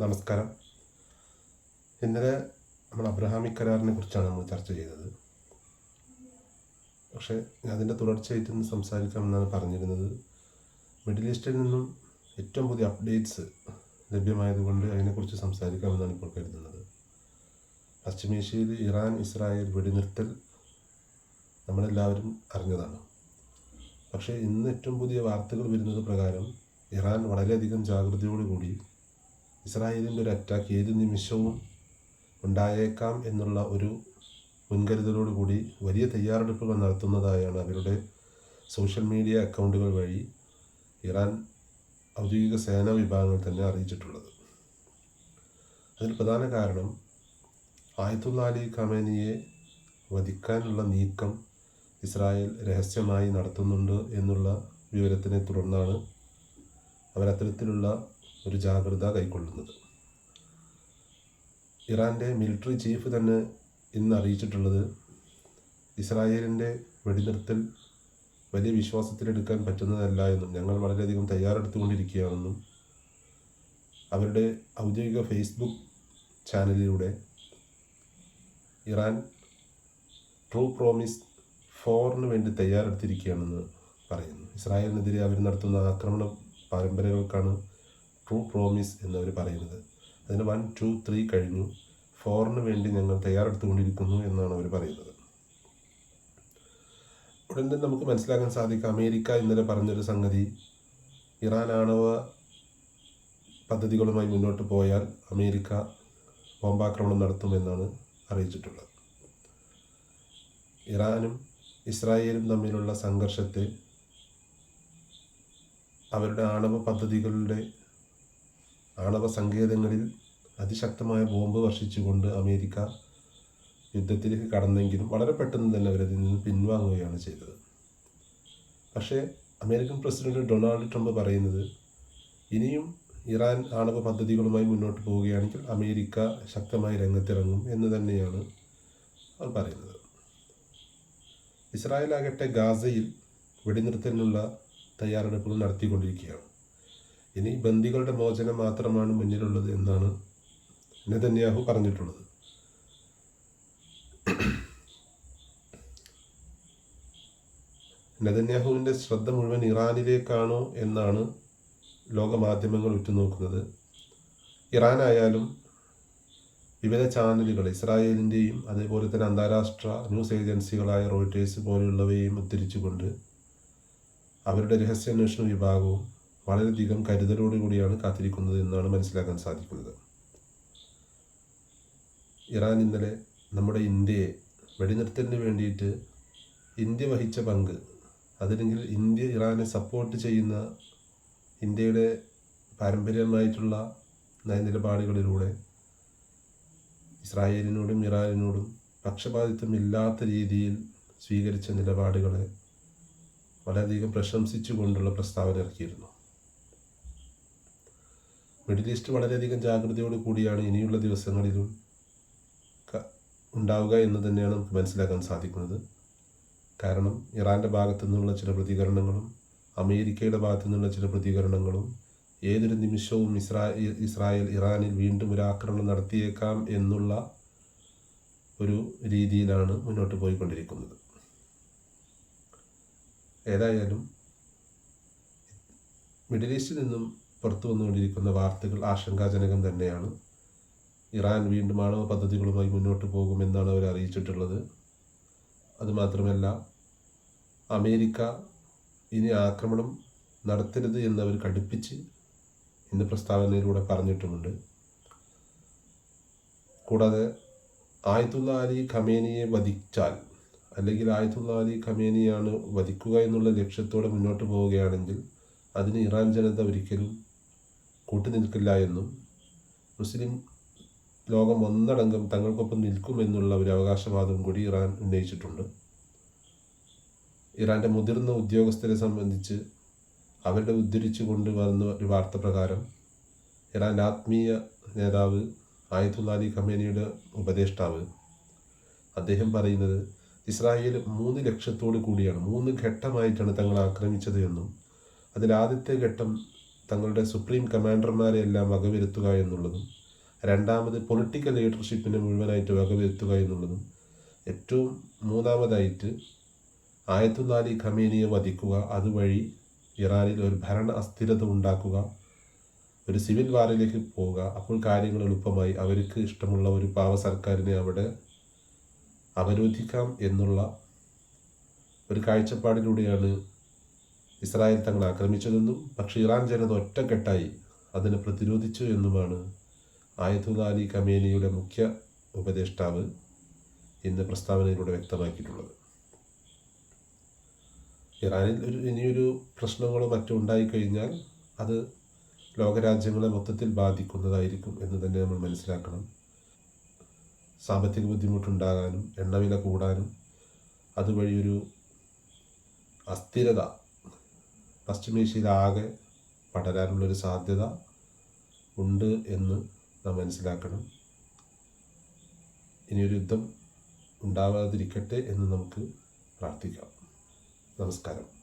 നമസ്കാരം. ഇന്നലെ നമ്മൾ അബ്രഹാമി കരാറിനെ കുറിച്ചാണ് നമ്മൾ ചർച്ച ചെയ്തത്. പക്ഷേ അതിന്റെ തുടർച്ചയായിട്ട് ഇന്ന് സംസാരിക്കാമെന്നാണ് പറഞ്ഞിരുന്നത്. മിഡിൽ ഈസ്റ്റിൽ നിന്നും ഏറ്റവും പുതിയ അപ്ഡേറ്റ്സ് ലഭ്യമായതുകൊണ്ട് അതിനെക്കുറിച്ച് സംസാരിക്കാമെന്നാണ് ഇപ്പോൾ കരുതുന്നത്. പശ്ചിമേഷ്യയിൽ ഇറാൻ ഇസ്രായേൽ വെടിനിർത്തൽ നമ്മളെല്ലാവരും അറിഞ്ഞതാണ്. പക്ഷേ ഇന്ന് ഏറ്റവും പുതിയ വാർത്തകൾ വരുന്നത് പ്രകാരം ഇറാൻ വളരെയധികം ജാഗ്രതയോടുകൂടി ഇസ്രായേലിന്റെ ഒരു അറ്റാക്ക് ഏത് നിമിഷവും ഉണ്ടായേക്കാം എന്നുള്ള ഒരു മുൻകരുതലോടുകൂടി വലിയ തയ്യാറെടുപ്പുകൾ നടത്തുന്നതായാണ് അവരുടെ സോഷ്യൽ മീഡിയ അക്കൗണ്ടുകൾ വഴി ഇറാൻ ഔദ്യോഗിക സേനാ വിഭാഗങ്ങൾ തന്നെ അറിയിച്ചിട്ടുള്ളത്. അതിന് പ്രധാന കാരണം ആയത്തുള്ള അലി ഖമേനിയെ വധിക്കാനുള്ള നീക്കം ഇസ്രായേൽ രഹസ്യമായി നടത്തുന്നുണ്ട് എന്നുള്ള വിവരത്തിനെ തുടർന്നാണ് അവരത്തരത്തിലുള്ള ഒരു ജാഗ്രത കൈക്കൊള്ളുന്നത്. ഇറാന്റെ മിലിറ്ററി ചീഫ് തന്നെ ഇന്ന് അറിയിച്ചിട്ടുള്ളത് ഇസ്രായേലിന്റെ വെടിനിർത്തൽ വലിയ വിശ്വാസത്തിലെടുക്കാൻ പറ്റുന്നതല്ല എന്നും ഞങ്ങൾ വളരെയധികം തയ്യാറെടുത്തുകൊണ്ടിരിക്കുകയാണെന്നും അവരുടെ ഔദ്യോഗിക ഫേസ്ബുക്ക് ചാനലിലൂടെ ഇറാൻ ട്രൂ പ്രോമിസ് ഫോറിന് വേണ്ടി തയ്യാറെടുത്തിരിക്കുകയാണെന്ന് പറയുന്നു. ഇസ്രായേലിനെതിരെ അവർ നടത്തുന്ന ആക്രമണ പരമ്പരകൾക്കാണ് ട്രൂ പ്രോമിസ് എന്നവർ പറയുന്നത്. അതിന് വൺ ടു ത്രീ കഴിഞ്ഞു. ഫോറിന് വേണ്ടി ഞങ്ങൾ തയ്യാറെടുത്തുകൊണ്ടിരിക്കുന്നു എന്നാണ് അവർ പറയുന്നത്. ഉടൻ തന്നെ നമുക്ക് മനസ്സിലാക്കാൻ സാധിക്കും അമേരിക്ക ഇന്നലെ പറഞ്ഞൊരു സംഗതി. ഇറാൻ ആണവ പദ്ധതികളുമായി മുന്നോട്ട് പോയാൽ അമേരിക്ക ബോംബാക്രമണം നടത്തുമെന്നാണ് അറിയിച്ചിട്ടുള്ളത്. ഇറാനും ഇസ്രായേലും തമ്മിലുള്ള സംഘർഷത്തെ അവരുടെ ആണവ പദ്ധതികളുടെ ആണവ സങ്കേതങ്ങളിൽ അതിശക്തമായ ബോംബ് വർഷിച്ചുകൊണ്ട് അമേരിക്ക യുദ്ധത്തിലേക്ക് കടന്നെങ്കിലും വളരെ പെട്ടെന്ന് തന്നെ അവരതിൽ നിന്ന് പിൻവാങ്ങുകയാണ് ചെയ്തത്. പക്ഷേ അമേരിക്കൻ പ്രസിഡന്റ് ഡൊണാൾഡ് ട്രംപ് പറയുന്നത് ഇനിയും ഇറാൻ ആണവ പദ്ധതികളുമായി മുന്നോട്ട് പോവുകയാണെങ്കിൽ അമേരിക്ക ശക്തമായി രംഗത്തിറങ്ങും എന്ന് തന്നെയാണ് അവർ പറയുന്നത്. ഇസ്രായേൽ ആകട്ടെ ഗാസയിൽ വെടിനിർത്തലിനുള്ള തയ്യാറെടുപ്പുകൾ നടത്തിക്കൊണ്ടിരിക്കുകയാണ്. ഇനി ബന്ദികളുടെ മോചനം മാത്രമാണ് മുന്നിലുള്ളത് എന്നാണ് നെതന്യാഹു പറഞ്ഞിട്ടുള്ളത്. നെതന്യാഹുവിന്റെ ശ്രദ്ധ മുഴുവൻ ഇറാനിലേക്കാണോ എന്നാണ് ലോകമാധ്യമങ്ങൾ ഉറ്റുനോക്കുന്നത്. ഇറാനായാലും വിവിധ ചാനലുകൾ ഇസ്രായേലിന്റെയും അതേപോലെ തന്നെ അന്താരാഷ്ട്ര ന്യൂസ് ഏജൻസികളായ റോയിട്ടേഴ്സ് പോലെയുള്ളവയെയും ഉദ്ധരിച്ചുകൊണ്ട് അവരുടെ രഹസ്യാന്വേഷണ വിഭാഗവും വളരെയധികം കരുതലോടുകൂടിയാണ് കാത്തിരിക്കുന്നത് എന്നാണ് മനസ്സിലാക്കാൻ സാധിക്കുന്നത്. ഇറാൻ ഇന്നലെ നമ്മുടെ ഇന്ത്യയെ വെടിനിർത്തലിന് വേണ്ടിയിട്ട് ഇന്ത്യ വഹിച്ച പങ്ക് അതല്ലെങ്കിൽ ഇന്ത്യ ഇറാനെ സപ്പോർട്ട് ചെയ്യുന്ന ഇന്ത്യയുടെ പാരമ്പര്യമായിട്ടുള്ള നയനിലപാടുകളിലൂടെ ഇസ്രായേലിനോടും ഇറാനിനോടും പക്ഷപാതിത്വം ഇല്ലാത്ത രീതിയിൽ സ്വീകരിച്ച നിലപാടുകളെ വളരെയധികം പ്രശംസിച്ചുകൊണ്ടുള്ള പ്രസ്താവന ഇറക്കിയിരുന്നു. മിഡിൽ ഈസ്റ്റ് വളരെയധികം ജാഗ്രതയോട് കൂടിയാണ് ഇനിയുള്ള ദിവസങ്ങളിലും ഉണ്ടാവുക എന്ന് തന്നെയാണ് നമുക്ക് മനസ്സിലാക്കാൻ സാധിക്കുന്നത്. കാരണം ഇറാന്റെ ഭാഗത്തു നിന്നുള്ള ചില പ്രതികരണങ്ങളും അമേരിക്കയുടെ ഭാഗത്തു നിന്നുള്ള ചില പ്രതികരണങ്ങളും ഏതൊരു നിമിഷവും ഇസ്രായേൽ ഇസ്രായേൽ ഇറാനിൽ വീണ്ടും ഒരു ആക്രമണം നടത്തിയേക്കാം എന്നുള്ള ഒരു രീതിയിലാണ് മുന്നോട്ട് പോയിക്കൊണ്ടിരിക്കുന്നത്. ഏതായാലും മിഡിൽ ഈസ്റ്റിൽ നിന്നും പുറത്തു വന്നുകൊണ്ടിരിക്കുന്ന വാർത്തകൾ ആശങ്കാജനകം തന്നെയാണ്. ഇറാൻ വീണ്ടും ആണവ പദ്ധതികളുമായി മുന്നോട്ട് പോകുമെന്നാണ് അവർ അറിയിച്ചിട്ടുള്ളത്. അതുമാത്രമല്ല അമേരിക്ക ഇനി ആക്രമണം നടത്തരുത് എന്നവർ കടുപ്പിച്ച് ഇന്ന് പ്രസ്താവനയിലൂടെ പറഞ്ഞിട്ടുമുണ്ട്. കൂടാതെ ആയത്തുള്ള അലി ഖമേനിയെ വധിച്ചാൽ അല്ലെങ്കിൽ ആയത്തുള്ള അലി ഖമേനിയാണ് വധിക്കുക എന്നുള്ള ലക്ഷ്യത്തോടെ മുന്നോട്ട് പോവുകയാണെങ്കിൽ അതിന് ഇറാൻ ജനത ഒരിക്കലും കൂട്ടുനിൽക്കില്ല എന്നും മുസ്ലിം ലോകം ഒന്നടങ്കം തങ്ങൾക്കൊപ്പം നിൽക്കുമെന്നുള്ള ഒരു അവകാശവാദം കൂടി ഇറാൻ ഉന്നയിച്ചിട്ടുണ്ട്. ഇറാന്റെ മുതിർന്ന ഉദ്യോഗസ്ഥരെ സംബന്ധിച്ച് അവരുടെ ഉദ്ധരിച്ചു കൊണ്ടുവന്ന ഒരു വാർത്ത പ്രകാരം ഇറാന്റെ ആത്മീയ നേതാവ് ആയത്തുള്ള ഖമേനിയുടെ ഉപദേഷ്ടാവ് അദ്ദേഹം പറയുന്നത് ഇസ്രായേൽ മൂന്ന് ലക്ഷത്തോട് കൂടിയാണ് മൂന്ന് ഘട്ടമായിട്ടാണ് തങ്ങൾ ആക്രമിച്ചത് എന്നും അതിൽ ആദ്യത്തെ ഘട്ടം തങ്ങളുടെ സുപ്രീം കമാൻഡർമാരെ എല്ലാം വകവരുത്തുക എന്നുള്ളതും രണ്ടാമത് പൊളിറ്റിക്കൽ ലീഡർഷിപ്പിനെ മുഴുവനായിട്ട് വകവരുത്തുക എന്നുള്ളതും ഏറ്റവും മൂന്നാമതായിട്ട് ആയത്തുനാലി ഖമേനിയെ വധിക്കുക അതുവഴി ഇറാനിൽ ഒരു ഭരണ അസ്ഥിരത ഉണ്ടാക്കുക ഒരു സിവിൽ വാറിലേക്ക് പോവുക. അപ്പോൾ കാര്യങ്ങൾ എളുപ്പമായി. അവർക്ക് ഇഷ്ടമുള്ള ഒരു പാവ സർക്കാരിനെ അവിടെ അവരോധിക്കാം എന്നുള്ള ഒരു കാഴ്ചപ്പാടിലൂടെയാണ് ഇസ്രായേൽ തങ്ങളെ ആക്രമിച്ചതെന്നും പക്ഷേ ഇറാൻ ജനത ഒറ്റക്കെട്ടായി അതിനെ പ്രതിരോധിച്ചു എന്നുമാണ് ആയതുലാലി കമേനിയുടെ മുഖ്യ ഉപദേഷ്ടാവ് ഇന്ന് പ്രസ്താവനയിലൂടെ വ്യക്തമാക്കിയിട്ടുള്ളത്. ഇറാനിൽ ഒരു ഇനിയൊരു പ്രശ്നങ്ങളോ മറ്റോ ഉണ്ടായിക്കഴിഞ്ഞാൽ അത് ലോകരാജ്യങ്ങളെ മൊത്തത്തിൽ ബാധിക്കുന്നതായിരിക്കും എന്ന് തന്നെ നമ്മൾ മനസ്സിലാക്കണം. സാമ്പത്തിക ബുദ്ധിമുട്ടുണ്ടാകാനും എണ്ണവില കൂടാനും അതുവഴി ഒരു അസ്ഥിരത പശ്ചിമേഷ്യയിലാകെ പടരാനുള്ളൊരു സാധ്യത ഉണ്ട് എന്ന് നാം മനസ്സിലാക്കണം. ഇനിയൊരു യുദ്ധം ഉണ്ടാവാതിരിക്കട്ടെ എന്ന് നമുക്ക് പ്രാർത്ഥിക്കാം. നമസ്കാരം.